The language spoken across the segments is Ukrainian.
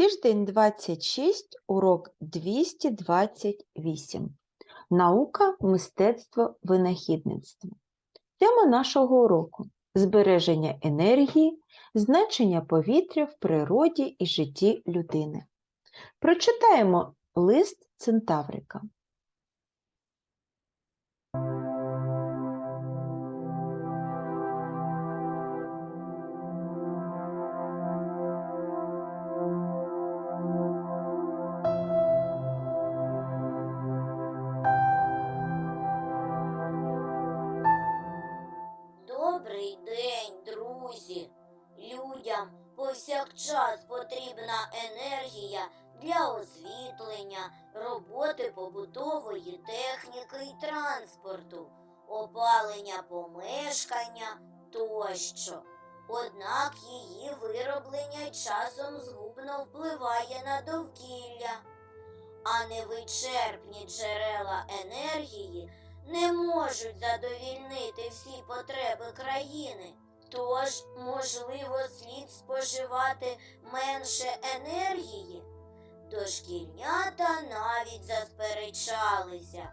Тиждень 26, урок 228. Наука, мистецтво, винахідництво. Тема нашого уроку збереження енергії, значення повітря в природі і житті людини. Прочитаємо лист Центаврика. Повсякчас потрібна енергія для освітлення, роботи побутової техніки і транспорту, опалення помешкання тощо. Однак її вироблення часом згубно впливає на довкілля, а невичерпні джерела енергії не можуть задовільнити всі потреби країни. Тож, можливо, слід споживати менше енергії. Дошкільнята навіть засперечалися,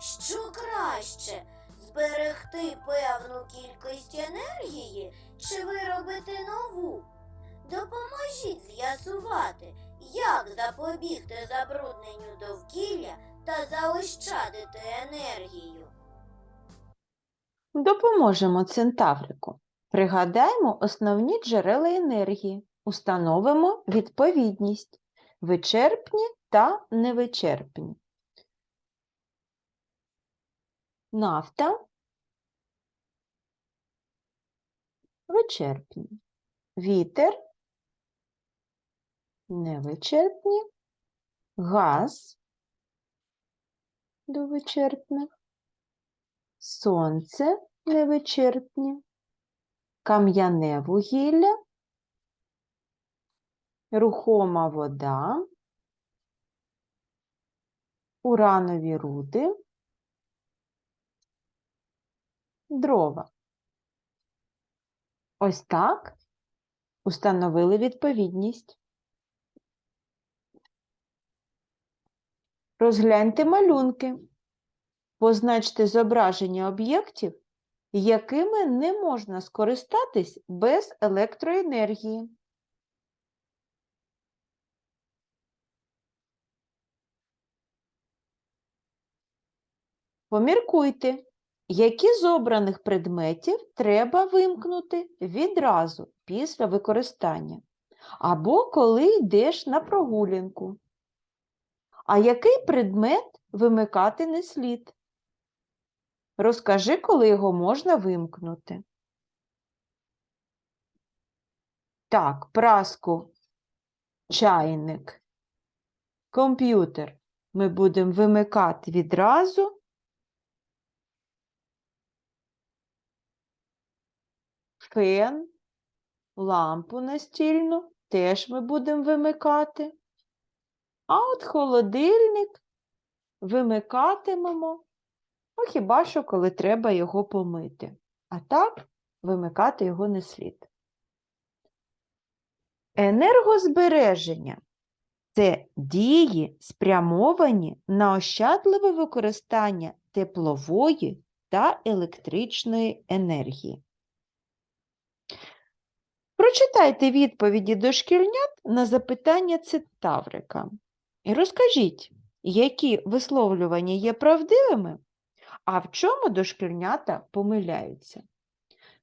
що краще зберегти певну кількість енергії чи виробити нову. Допоможіть з'ясувати, як запобігти забрудненню довкілля та заощадити енергію. Допоможемо Центаврику. Пригадаємо основні джерела енергії, установимо відповідність вичерпні та невичерпні. Нафта вичерпні. Вітер невичерпні. Газ до вичерпних. Сонце невичерпні. Кам'яне вугілля. Рухома вода. Уранові руди. Дрова. Ось так установили відповідність. Розгляньте малюнки. Позначте зображення об'єктів, якими не можна скористатись без електроенергії. Поміркуйте, які з обраних предметів треба вимкнути відразу після використання, або коли йдеш на прогулянку. А який предмет вимикати не слід? Розкажи, коли його можна вимкнути. Так, праску, чайник, комп'ютер ми будемо вимикати відразу. Фен, лампу настільну теж ми будемо вимикати. А от холодильник вимикатимемо, ну хіба що коли треба його помити. А так вимикати його не слід. Енергозбереження це дії, спрямовані на ощадливе використання теплової та електричної енергії. Прочитайте відповіді дошкільнят на запитання Цитаврика. І розкажіть, які висловлювання є правдивими, а в чому дошкільнята помиляються.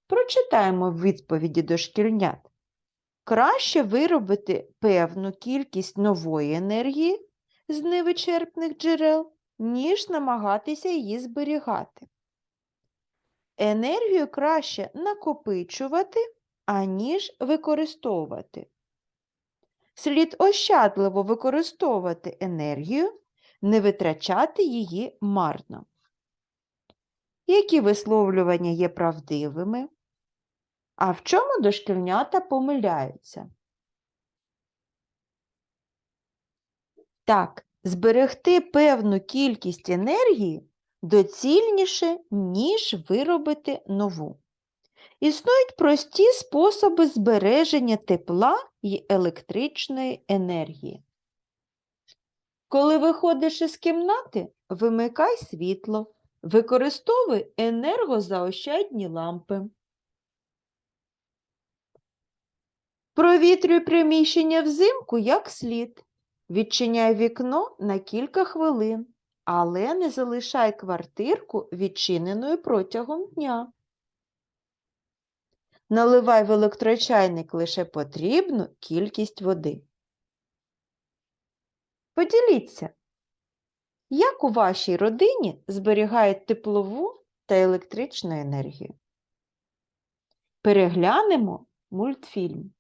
Прочитаємо відповіді дошкільнят. Краще виробити певну кількість нової енергії з невичерпних джерел, ніж намагатися її зберігати. Енергію краще накопичувати, аніж використовувати. Слід ощадливо використовувати енергію, не витрачати її марно. Які висловлювання є правдивими? А в чому дошкільнята помиляються? Так, зберегти певну кількість енергії доцільніше, ніж виробити нову. Існують прості способи збереження тепла і електричної енергії. Коли виходиш із кімнати, вимикай світло, використовуй енергозаощадні лампи. Провітрюй приміщення взимку як слід. Відчиняй вікно на кілька хвилин, але не залишай квартирку відчиненою протягом дня. Наливай в електрочайник лише потрібну кількість води. Поділіться, як у вашій родині зберігають теплову та електричну енергію. Переглянемо мультфільм.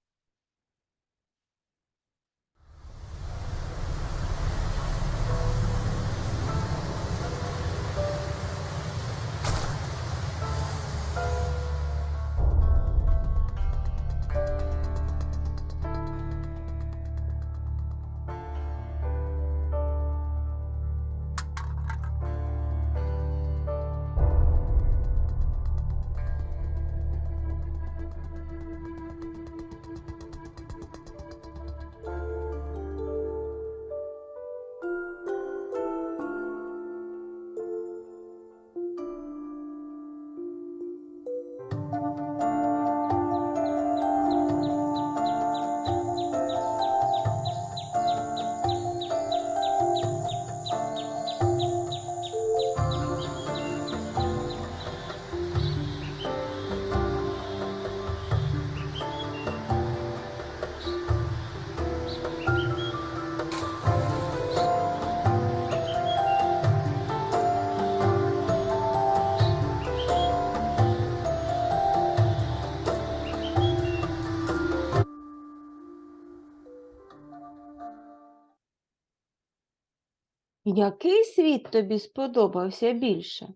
Який світ тобі сподобався більше?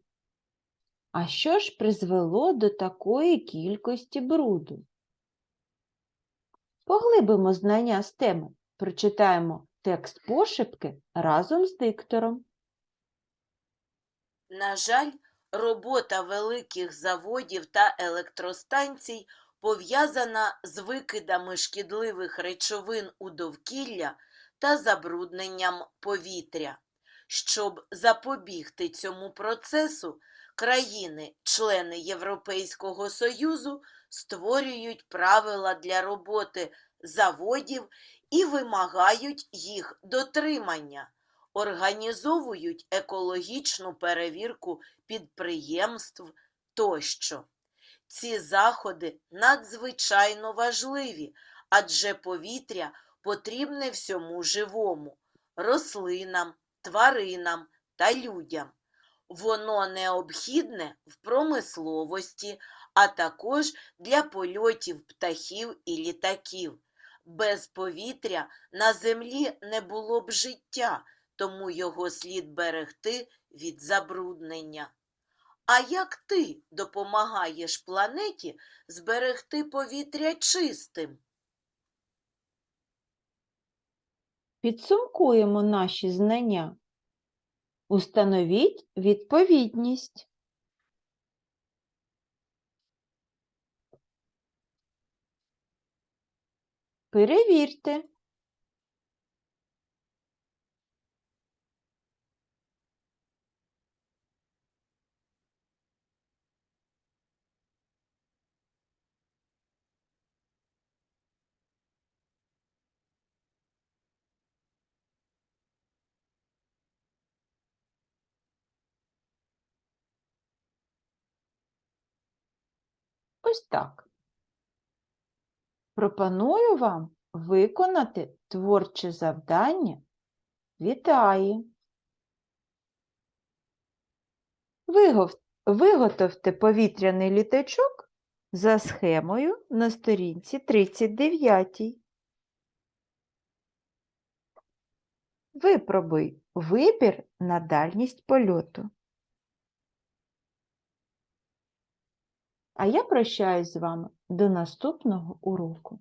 А що ж призвело до такої кількості бруду? Поглибимо знання з теми, прочитаємо текст пошепки разом з диктором. На жаль, робота великих заводів та електростанцій пов'язана з викидами шкідливих речовин у довкілля та забрудненням повітря. Щоб запобігти цьому процесу, країни, члени Європейського Союзу, створюють правила для роботи заводів і вимагають їх дотримання організовують екологічну перевірку підприємств тощо. Ці заходи надзвичайно важливі, адже повітря потрібне всьому живому рослинам, тваринам та людям. Воно необхідне в промисловості, а також для польотів птахів і літаків. Без повітря на землі не було б життя, тому його слід берегти від забруднення. А як ти допомагаєш планеті зберегти повітря чистим? Підсумкуємо наші знання. Установіть відповідність. Перевірте. Ось так. Пропоную вам виконати творче завдання Вітаю! Виготовте повітряний літачок за схемою на сторінці 39. Випробуй вибір на дальність польоту. А я прощаюсь з вами до наступного уроку.